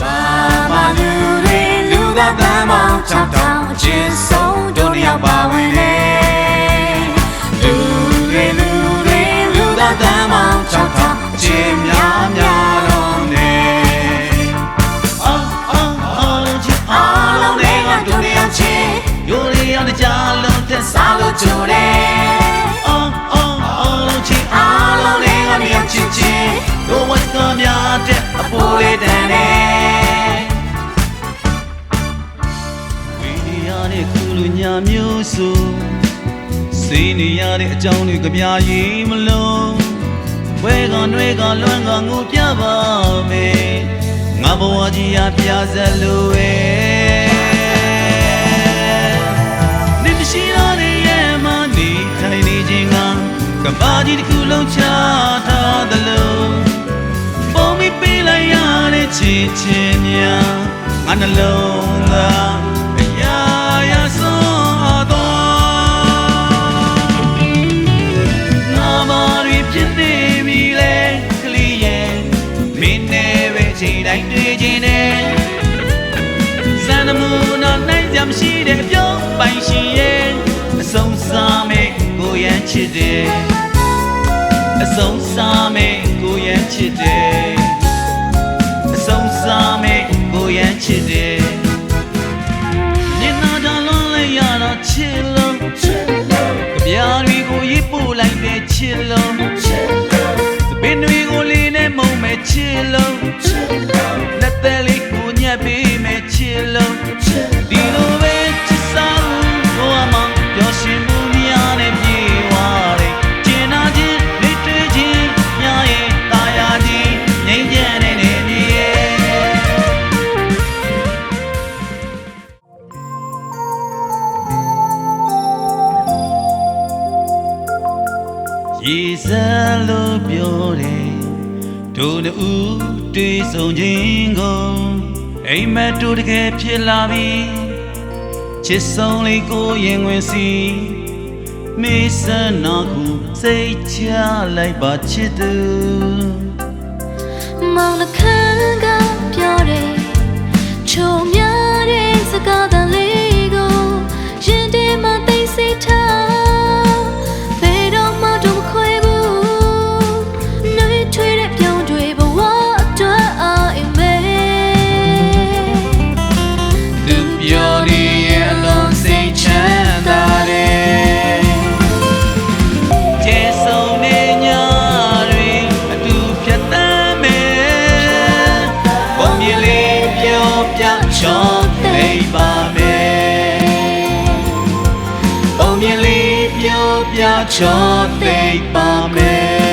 ဘာမှလူတွေလူသားတမ်းမောင်ချောင်းတောင်အချင်းဆုံးတို့နှစ်ယောက်ပါဝင်လေလူတွေလူတွေလူသားတမ်းမောင်ချောင်းတောင်အချင်းများများလုံးနေအော်အော်အော်လုံးချစ်အားလုံးတွေကတို့နှစ်ယောက်ချင်းယိုရီအောင်တကြလုံးတက်စားလို့ကြိုတယ်အော်အော်အော်လုံးချစ်အားလုံးတွေကနှစ်ယောက်ချင်းချင်းတို့ဝတ်ကများတဲ့အဖိုးလေးတန်နေ ညာမျိုးစုစေးနေရတဲ့အကြောင်းတွေကပြာရင်မလုံးဝဲကနှွဲကလွမ်းကငိုပြပါမယ်ငါဘဝကြီးရပြစလို့ဝဲနေမရှိတော့တဲ့ရဲ့မနေထိုင်နေခြင်းကကဘာကြီးတစ်ခုလုံးချထားသလိုပုံမီပေးလိုက်ရတဲ့ချစ်ချင်းများငါနှလုံးသား င်းနဲ့ပဲချိန်တိုင်းတွေ့ခြင်းနဲ့စံနမူနာနိုင်ကြမရှိတဲ့အပြုံးပိုင်ရှင်ရဲ့အဆုံးစားမဲ့ကိုရမ်းချစ်တယ်အဆုံးစားမဲ့ကိုရမ်းချစ်တယ်အဆုံးစားမဲ့ကိုရမ်းချစ်တယ်ညနာတလုံးလိုက်ရတော့ချစ်လို့ချစ်လို့ကြပြားတွေကိုရေးပို့လိုက်တဲ့ချစ်လို့ချစ်လို့ လို့ချစ်လို့လက်သက်လေးကိုညက်ပေးမဲ့ချစ်လို့ချစ်ဒီလိုပဲချစ်စားလို့ဘဝမှာပျော်ရွှင်မှုများနဲ့ပြေဝတယ်ကျင်နာခြင်းလက်တွေ့ခြင်းညာရဲ့ตาယာခြင်းငြိမ်းချမ်းတဲ့နေမြေရဲ့ရေစမ်းလို့ပြောတယ် တို့နှစ်ဦးတွေ့ဆုံခြင်းကိုအိမ်မက်တို့တကယ်ဖြစ်လာပြီချစ်ဆုံးလေးကိုရင်ဝင်စီမေးစမ်းနာခုစိတ်ချလိုက်ပါချစ်သူမောင်နှခ ပြချောသိပါမယ်ပုံမြင်လေးပြောပြချောသိပါမယ်